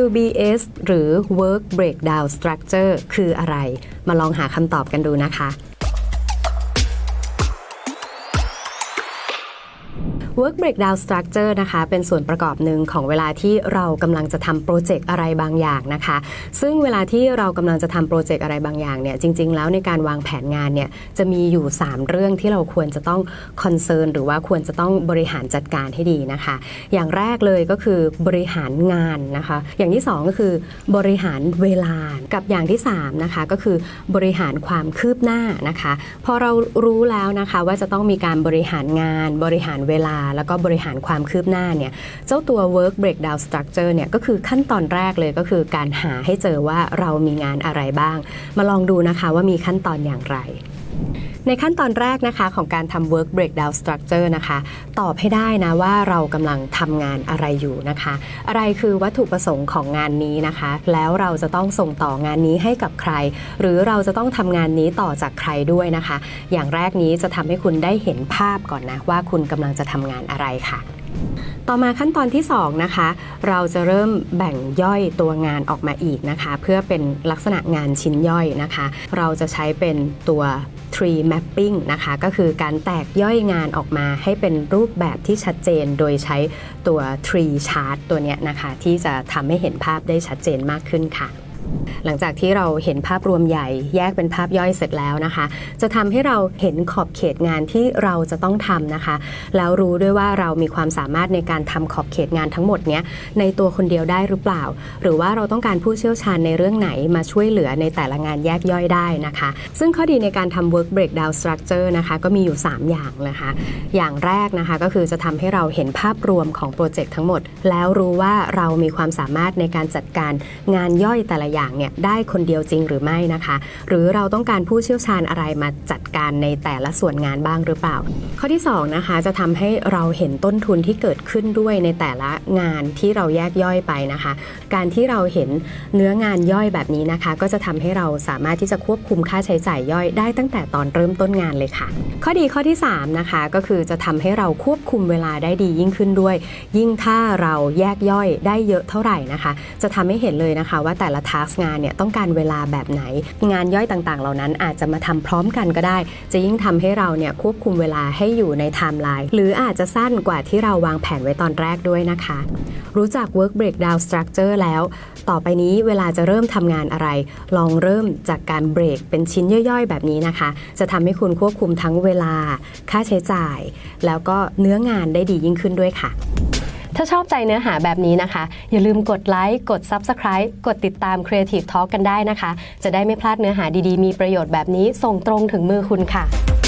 WBS หรือ Work Breakdown Structure คืออะไร มาลองหาคำตอบกันดูนะคะ Work Breakdown Structure นะคะ เป็นส่วนประกอบหนึ่งของเวลาที่เรากำลังจะทำโปรเจกต์อะไรบางอย่างนะคะ ซึ่งเวลาที่เรากำลังจะทำโปรเจกต์อะไรบางอย่างเนี่ยจริง ๆ แล้วในการวางแผนงานเนี่ยจะมีอยู่ 3 เรื่องที่เราควรจะต้องคอนเซิร์นหรือว่าควรจะต้องบริหารจัดการให้ดีนะคะ อย่างแรกเลยก็คือบริหารงานนะคะ อย่างที่ 2 ก็คือบริหารเวลากับอย่างที่3นะคะก็คือบริหารความคืบหน้านะคะ พอเรารู้แล้วนะคะว่าจะต้องมีการบริหารงานบริหารเวลาแล้วก็บริหารความคืบหน้าเนี่ยเจ้าตัว work breakdown structure เนี่ยก็คือขั้นตอนแรกเลยก็คือการหาให้เจอว่าเรามีงานอะไรบ้าง มาลองดูนะคะว่ามีขั้นตอนอย่างไร ในขั้นตอนแรกนะคะของการทำ work breakdown structure นะคะ ตอบให้ได้นะว่าเรากำลังทำงานอะไรอยู่นะคะ อะไรคือวัตถุประสงค์ของงานนี้นะคะ แล้วเราจะต้องส่งต่องานนี้ให้กับใคร หรือเราจะต้องทำงานนี้ต่อจากใครด้วยนะคะ อย่างแรกนี้จะทำให้คุณได้เห็นภาพก่อนนะว่าคุณกำลังจะทำงานอะไรค่ะ ต่อมาขั้นตอนที่2นะคะเราจะเริ่มแบ่งย่อยตัวงานออกมาอีกนะคะ เพื่อเป็นลักษณะงานชิ้นย่อยนะคะ เราจะใช้เป็นตัว tree mapping นะคะก็คือการแตกย่อยงานออกมาให้เป็นรูปแบบที่ชัดเจนโดยใช้ตัว tree chart ตัวเนี้ยนะคะ ที่จะทำให้เห็นภาพได้ชัดเจนมากขึ้นค่ะ หลังจากที่เราเห็นภาพรวมใหญ่ แยกเป็นภาพย่อยเสร็จแล้วนะคะ จะทำให้เราเห็นขอบเขตงานที่เราจะต้องทำนะคะ แล้วรู้ด้วยว่าเรามีความสามารถในการทำขอบเขตงานทั้งหมดเนี้ยในตัวคนเดียวได้หรือเปล่า หรือว่าเราต้องการผู้เชี่ยวชาญในเรื่องไหนมาช่วยเหลือในแต่ละงานแยกย่อยได้นะคะ ซึ่งข้อดีในการทำ work breakdown structure นะคะก็มีอยู่ 3 อย่างนะคะ อย่างแรกนะคะก็คือจะทำให้เราเห็นภาพรวมของโปรเจกต์ทั้งหมด แล้วรู้ว่าเรามีความสามารถในการจัดการงานย่อยแต่ละอย่างเนี่ยได้คนเดียวจริงหรือไม่นะคะ หรือเราต้องการผู้เชี่ยวชาญอะไรมาจัดการในแต่ละส่วนงานบ้างหรือเปล่า ข้อที่2นะคะจะทำให้เราเห็นต้นทุนที่เกิดขึ้นด้วยในแต่ละงานที่เราแยกย่อยไปนะคะ การที่เราเห็นเนื้องานย่อยแบบนี้นะคะ ก็จะทำให้เราสามารถที่จะควบคุมค่าใช้จ่ายย่อยได้ตั้งแต่ตอนเริ่มต้นงานเลยค่ะ ข้อดีข้อที่3นะคะก็คือจะทำให้เราควบคุมเวลาได้ดียิ่งขึ้นด้วย ยิ่งถ้าเราแยกย่อยได้เยอะเท่าไหร่นะคะ จะทำให้เห็นเลยนะคะว่าแต่ละทาสงานเนี่ยต้องการเวลาแบบไหน งานย่อยต่างๆ เหล่านั้นอาจจะมาทำพร้อมกันก็ได้ จะยิ่งทำให้เราเนี่ยควบคุมเวลาให้อยู่ในไทม์ไลน์หรืออาจจะสั้นกว่าที่เราวางแผนไว้ตอนแรกด้วยนะคะ รู้จัก work breakdown structure แล้ว ต่อไปนี้เวลาจะเริ่มทำงานอะไร ลองเริ่มจากการเบรกเป็นชิ้นย่อยๆ แบบนี้นะคะ จะทำให้คุณควบคุมทั้งเวลา ค่าใช้จ่าย แล้วก็เนื้องานได้ดียิ่งขึ้นด้วยค่ะ ถ้าชอบใจเนื้อหาแบบนี้นะคะ อย่าลืมกดไลค์กด Subscribe กดติดตาม Creative Talk กันได้นะคะ จะได้ไม่พลาดเนื้อหาดีๆ มีประโยชน์แบบนี้ส่งตรงถึงมือคุณค่ะ